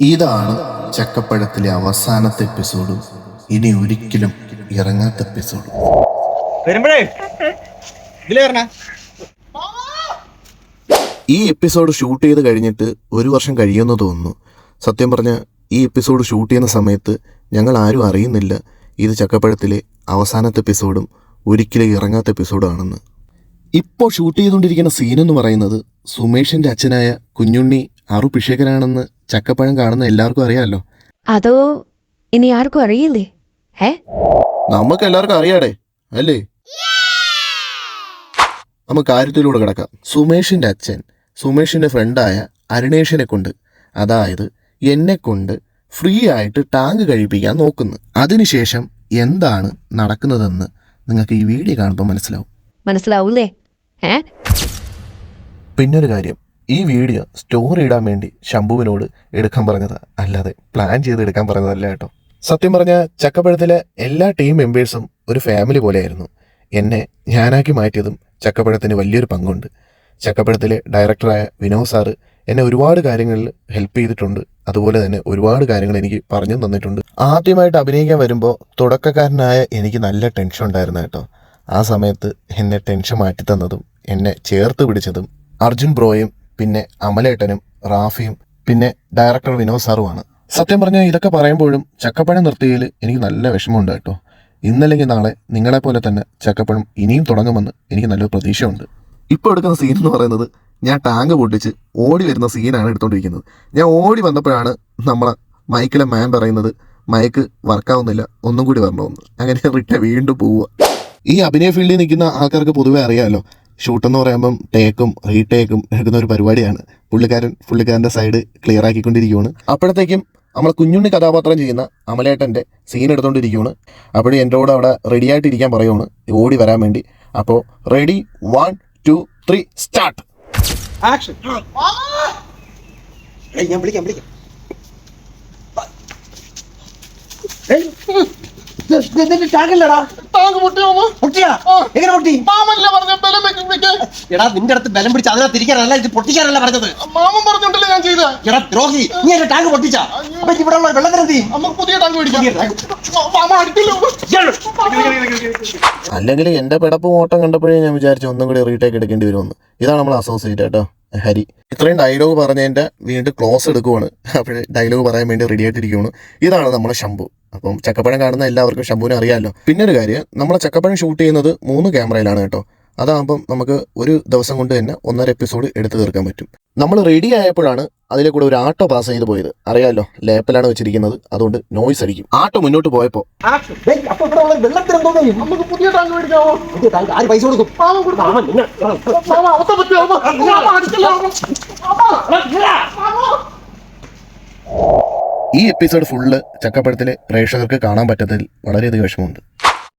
ഇതാണ് ചക്കപ്പഴത്തിലെ അവസാനത്തെ എപ്പിസോഡ്. ഇനി ഒരിക്കലും ഇറങ്ങാത്ത എപ്പിസോഡ്. വരുമ്പോഴേ ഈ എപ്പിസോഡ് ഷൂട്ട് ചെയ്ത് കഴിഞ്ഞിട്ട് ഒരു വർഷം കഴിയുമെന്ന് തോന്നുന്നു. സത്യം പറഞ്ഞ ഈ എപ്പിസോഡ് ഷൂട്ട് ചെയ്യുന്ന സമയത്ത് ഞങ്ങൾ ആരും അറിയുന്നില്ല ഇത് ചക്കപ്പഴത്തിലെ അവസാനത്തെ എപ്പിസോഡും ഒരിക്കലും ഇറങ്ങാത്ത എപ്പിസോഡാണെന്ന്. ഇപ്പോൾ ഷൂട്ട് ചെയ്തുകൊണ്ടിരിക്കുന്ന സീൻ എന്ന് പറയുന്നത് സുമേഷിന്റെ അച്ഛനായ കുഞ്ഞുണ്ണി അറു പിഷേകനാണെന്ന് ചക്കപ്പഴം കാണുന്ന എല്ലാവർക്കും അറിയാമല്ലോ. അതോ ഇനി ആർക്കും അറിയില്ലേ? ഏ നമുക്ക് എല്ലാവർക്കും അറിയാടേ അല്ലേ? നമുക്ക് കാര്യത്തിലൂടെ കിടക്കാം. സുമേഷിന്റെ അച്ഛൻ സുമേഷിന്റെ ഫ്രണ്ടായ അരുണേഷിനെ കൊണ്ട് അതായത് എന്നെ കൊണ്ട് ഫ്രീ ആയിട്ട് ടാങ്ക് കഴിപ്പിക്കാൻ നോക്കുന്നു. അതിനുശേഷം എന്താണ് നടക്കുന്നതെന്ന് നിങ്ങൾക്ക് ഈ വീഡിയോ കാണുമ്പോൾ മനസ്സിലാവും. മനസ്സിലാവൂലേ? ഏ പിന്നൊരു കാര്യം ഈ വീഡിയോ സ്റ്റോറി ഇടാൻ വേണ്ടി ശംഭുവിനോട് എടുക്കാൻ പറഞ്ഞത് അല്ലാതെ പ്ലാൻ ചെയ്ത് എടുക്കാൻ പറഞ്ഞതല്ല കേട്ടോ. സത്യം പറഞ്ഞാൽ ചക്കപ്പഴത്തിലെ എല്ലാ ടീം മെമ്പേഴ്സും ഒരു ഫാമിലി പോലെയായിരുന്നു. എന്നെ ഞാനാക്കി മാറ്റിയതും ചക്കപ്പഴത്തിന് വലിയൊരു പങ്കുണ്ട്. ചക്കപ്പഴത്തിലെ ഡയറക്ടറായ വിനോദ് സാറ് എന്നെ ഒരുപാട് കാര്യങ്ങളിൽ ഹെൽപ്പ് ചെയ്തിട്ടുണ്ട്. അതുപോലെ തന്നെ ഒരുപാട് കാര്യങ്ങൾ എനിക്ക് പറഞ്ഞു തന്നിട്ടുണ്ട്. ആദ്യമായിട്ട് അഭിനയിക്കാൻ വരുമ്പോൾ തുടക്കക്കാരനായ എനിക്ക് നല്ല ടെൻഷൻ ഉണ്ടായിരുന്നു കേട്ടോ. ആ സമയത്ത് എന്നെ ടെൻഷൻ മാറ്റി തന്നതും എന്നെ ചേർത്ത് പിടിച്ചതും അർജുൻ ബ്രോയും പിന്നെ അമലേട്ടനും റാഫിയും പിന്നെ ഡയറക്ടർ വിനോദ് സാറുമാണ് സത്യം പറഞ്ഞാൽ ഇതൊക്കെ പറയുമ്പോഴും ചക്കപ്പഴം നിർത്തിയതിൽ എനിക്ക് നല്ല വിഷമമുണ്ട് കേട്ടോ. ഇന്നല്ലെങ്കിൽ നാളെ നിങ്ങളെ പോലെ തന്നെ ചക്കപ്പഴം ഇനിയും തുടങ്ങുമെന്ന് എനിക്ക് നല്ലൊരു പ്രതീക്ഷയുണ്ട്. ഇപ്പോൾ എടുക്കുന്ന സീൻ എന്ന് പറയുന്നത് ഞാൻ ടാങ്ക് പൊട്ടിച്ച് ഓടി വരുന്ന സീനാണ് എടുത്തുകൊണ്ടിരിക്കുന്നത് ഞാൻ ഓടി വന്നപ്പോഴാണ് നമ്മളെ മൈക്കിലെ മാൻ പറയുന്നത് മൈക്ക് വർക്കാവുന്നില്ല ഒന്നും കൂടി വരണമെന്ന്. അങ്ങനെ റിട്ട വീണ്ടും പോവുക ഈ അഭിനയ ഫീൽഡിൽ നിൽക്കുന്ന ആൾക്കാർക്ക് പൊതുവെ അറിയാമല്ലോ ഷൂട്ട് എന്ന് പറയുമ്പം ടേക്കും റീടേക്കും എടുക്കുന്ന ഒരു പരിപാടിയാണ്. പുള്ളിക്കാരൻ പുള്ളിക്കാരന്റെ സൈഡ് ക്ലിയർ ആക്കിക്കൊണ്ടിരിക്കുകയാണ് അപ്പോഴത്തേക്കും നമ്മൾ കുഞ്ഞുണ്ണി കഥാപാത്രം ചെയ്യുന്ന അമലേട്ടന്റെ സീൻ എടുത്തുകൊണ്ടിരിക്കുകയാണ് അപ്പോഴും എന്റെ കൂടെ അവിടെ റെഡി ആയിട്ടിരിക്കാൻ പറയുകയാണ് ഓടി വരാൻ വേണ്ടി. അപ്പോൾ ready one two three start action ഞാൻ വിളിക്കാം വിളിക്കാം. ഇതിന്റെ ടാങ്കല്ലടാ ടാങ്ക് പൊട്ടിയോ മാമ? പൊട്ടിയാ? എങ്ങനെ പൊട്ടി? മാമല്ല പറഞ്ഞ ബലം. എടാ നിന്റെ അടുത്ത് ബലം പിടിച്ച് അതിനകത്ത് ഇരിക്കാനല്ല ഇത് പൊട്ടിക്കാനല്ല പറഞ്ഞത്. മാമൻ പറഞ്ഞോണ്ടല്ലേ ഞാൻ ചെയ്ത? എടാ ദ്രോഹി നീ എന്റെ ടാങ്ക് പൊട്ടിച്ചാ. അപ്പൊ ഇവിടെ ഉള്ള വെള്ളത്തിനെന്തി നമുക്ക് പുതിയ ടാങ്ക് അല്ലെങ്കിൽ എന്റെ പിടപ്പ് ഓട്ടം കണ്ടപ്പോഴേ ഞാൻ വിചാരിച്ചു ഒന്നും കൂടി റീടേക്ക് എടുക്കേണ്ടി വരുമെന്ന്. ഇതാണ് നമ്മൾ അസോസിയേറ്റ് കേട്ടോ ഹരി. ഇത്രയും ഡയലോഗ് പറഞ്ഞതിന്റെ വീണ്ടും ക്ലോസ് എടുക്കുവാണ്. അപ്പോഴേ ഡയലോഗ് പറയാൻ വേണ്ടി റെഡി ആയിട്ടിരിക്കുകയാണ് ഇതാണ് നമ്മുടെ ശംഭു. അപ്പം ചക്കപ്പഴം കാണുന്ന എല്ലാവർക്കും ശംഭുവിനെ അറിയാമല്ലോ പിന്നെ ഒരു കാര്യം നമ്മൾ ചക്കപ്പഴം ഷൂട്ട് ചെയ്യുന്നത് മൂന്ന് ക്യാമറയിലാണ് കേട്ടോ അതാകുമ്പം നമുക്ക് ഒരു ദിവസം കൊണ്ട് തന്നെ ഒന്നര എപ്പിസോഡ് എടുത്തു തീർക്കാൻ പറ്റും നമ്മൾ റെഡി ആയപ്പോഴാണ് അതിലെ കൂടെ ഒരു ആട്ടോ പാസ് ചെയ്ത് പോയത് അറിയാമല്ലോ ലേപ്പലാണ് വെച്ചിരിക്കുന്നത് അതുകൊണ്ട് നോയ്സ് അടിക്കും ആട്ടോ മുന്നോട്ട് പോയപ്പോ ആക്ഷൻ ഏയ്, ഈ എപ്പിസോഡ് ഫുള്ള് ചക്കപ്പഴത്തിലെ പ്രേക്ഷകർക്ക് കാണാൻ പറ്റത്തിൽ വളരെയധികം വിഷമമുണ്ട്.